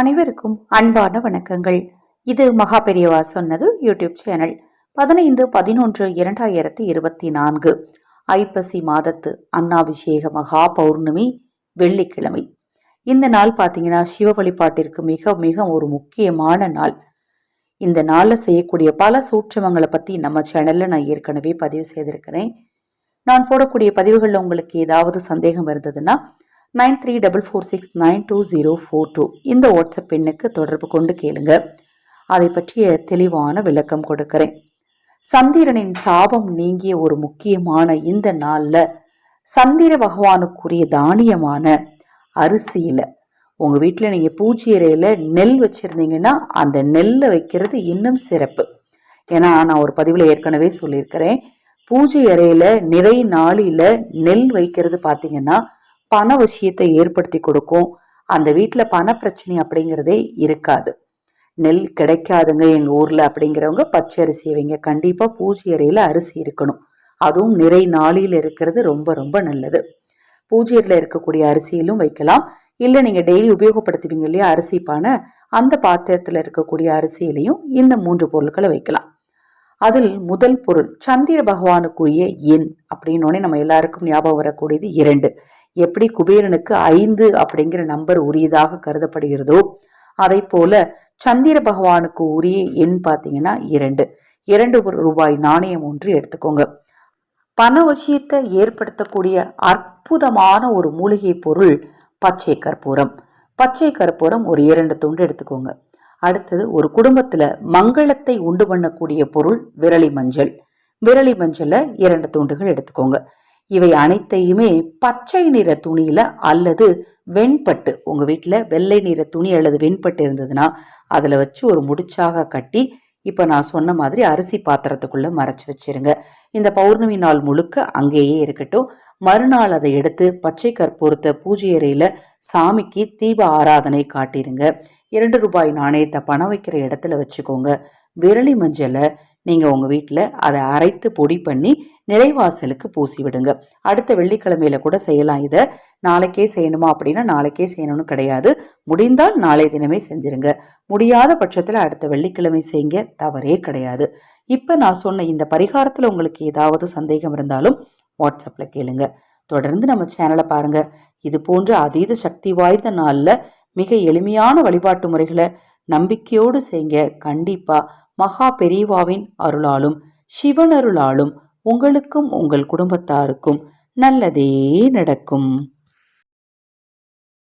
அனைவருக்கும் அன்பான வணக்கங்கள். இது மகா பெரியவா சொன்னது யூடியூப் சேனல் பதினைந்து பதினொன்று இரண்டாயிரத்தி இருபத்தி நான்கு. ஐப்பசி மாதத்து அன்னாபிஷேக மகா பௌர்ணமி வெள்ளிக்கிழமை. இந்த நாள் பார்த்தீங்கன்னா சிவ வழிபாட்டிற்கு மிக மிக ஒரு முக்கியமான நாள். இந்த நாளில் செய்யக்கூடிய பல சூட்சமங்களை பற்றி நம்ம சேனலில் நான் ஏற்கனவே பதிவு செய்திருக்கிறேன். நான் போடக்கூடிய பதிவுகளில் உங்களுக்கு ஏதாவது சந்தேகம் இருந்ததுன்னா nine three double four six nine two zero four two. இந்த வாட்ஸ்அப் எண்ணுக்கு தொடர்பு கொண்டு கேளுங்க. அதை பற்றிய தெளிவான விளக்கம் கொடுக்கிறேன். சந்திரனின் சாபம் நீங்கிய ஒரு முக்கியமான இந்த நாளில் சந்திர பகவானுக்குரிய தானியமான அரிசியில் உங்கள் வீட்டில் நீங்கள் பூச்சி இறையில் நெல் வச்சுருந்தீங்கன்னா அந்த நெல்லை வைக்கிறது இன்னும் சிறப்பு. ஏன்னா நான் ஒரு பதிவில் ஏற்கனவே சொல்லியிருக்கிறேன். பூஜை அறையில் நிறை நாளில் நெல் வைக்கிறது பார்த்தீங்கன்னா பண விஷயத்தை ஏற்படுத்தி கொடுக்கும். அந்த வீட்டில் பண பிரச்சனை அப்படிங்கிறதே இருக்காது. நெல் கிடைக்காதுங்க எங்கள் ஊரில் அப்படிங்கிறவங்க பச்சை அரிசி வைங்க. கண்டிப்பாக பூஜை அறையில் அரிசி இருக்கணும். அதுவும் நிறை நாளில் இருக்கிறது ரொம்ப ரொம்ப நல்லது. பூஜை அறையில் இருக்கக்கூடிய அரிசியிலும் வைக்கலாம். இல்லை நீங்கள் டெய்லி உபயோகப்படுத்துவீங்க இல்லையா அரிசி பானை அந்த பாத்திரத்தில் இருக்கக்கூடிய அரிசியிலையும் இந்த மூன்று பொருட்களை வைக்கலாம். அதில் முதல் பொருள் சந்திர பகவானுக்குரிய எண் அப்படின்னோடனே நம்ம எல்லாருக்கும் ஞாபகம் வரக்கூடியது இரண்டு. எப்படி குபேரனுக்கு ஐந்து அப்படிங்கிற நம்பர் உரியதாக கருதப்படுகிறதோ அதை போல சந்திர பகவானுக்கு உரிய எண் பார்த்தீங்கன்னா இரண்டு. இரண்டு ரூபாய் நாணயம் ஒன்று எடுத்துக்கோங்க. பண விஷயத்தை ஏற்படுத்தக்கூடிய அற்புதமான ஒரு மூலிகை பொருள் பச்சை கற்பூரம். பச்சை கற்பூரம் ஒரு இரண்டு துண்டு எடுத்துக்கோங்க. அடுத்தது ஒரு குடும்பத்தில் மங்களத்தை உண்டு பண்ணக்கூடிய பொருள் விரலி மஞ்சள் விரலி மஞ்சளை இரண்டு துண்டுகள் எடுத்துக்கோங்க. இவை அனைத்தையுமே பச்சை நிற துணியில அல்லது வெண்பட்டு உங்க வீட்டில் வெள்ளை நிற துணி அல்லது வெண்பட்டு இருந்ததுன்னா அதில் வச்சு ஒரு முடிச்சாக கட்டி இப்போ நான் சொன்ன மாதிரி அரிசி பாத்திரத்துக்குள்ள மறைச்சு வச்சிருங்க. இந்த பௌர்ணமி நாள் முழுக்க அங்கேயே இருக்கட்டும். மறுநாள் அதை எடுத்து பச்சை கற்பூரத்தை பூஜை அறையில சாமிக்கு தீப ஆராதனை காட்டிடுங்க இரண்டு ரூபாய் நாணயத்தை பணம் வைக்கிற இடத்துல வச்சுக்கோங்க. விரலி மஞ்சளை நீங்கள் உங்கள் வீட்டில் அதை அரைத்து பொடி பண்ணி நிலைவாசலுக்கு பூசி விடுங்க அடுத்த வெள்ளிக்கிழமையில கூட செய்யலாம். இதை நாளைக்கே செய்யணுமா அப்படின்னா நாளைக்கே செய்யணும்னு கிடையாது. முடிந்தால் நாளை தினமே செஞ்சிருங்க. முடியாத பட்சத்தில் அடுத்த வெள்ளிக்கிழமை செய்யுங்க. தவறே கிடையாது. இப்போ நான் சொன்ன இந்த பரிகாரத்தில் உங்களுக்கு ஏதாவது சந்தேகம் இருந்தாலும் வாட்ஸ்அப்பில் கேளுங்க. தொடர்ந்து நம்ம சேனலை பாருங்கள் இது போன்ற அதீத சக்தி வாய்ந்த நாளில் மிக எளிமையான வழிபாட்டு முறைகளை நம்பிக்கையோடு செய்ய கண்டிப்பாக மகா பெரியவாவின் அருளாலும் சிவனருளாலும் உங்களுக்கும் உங்கள் குடும்பத்தாருக்கும் நல்லதே நடக்கும்.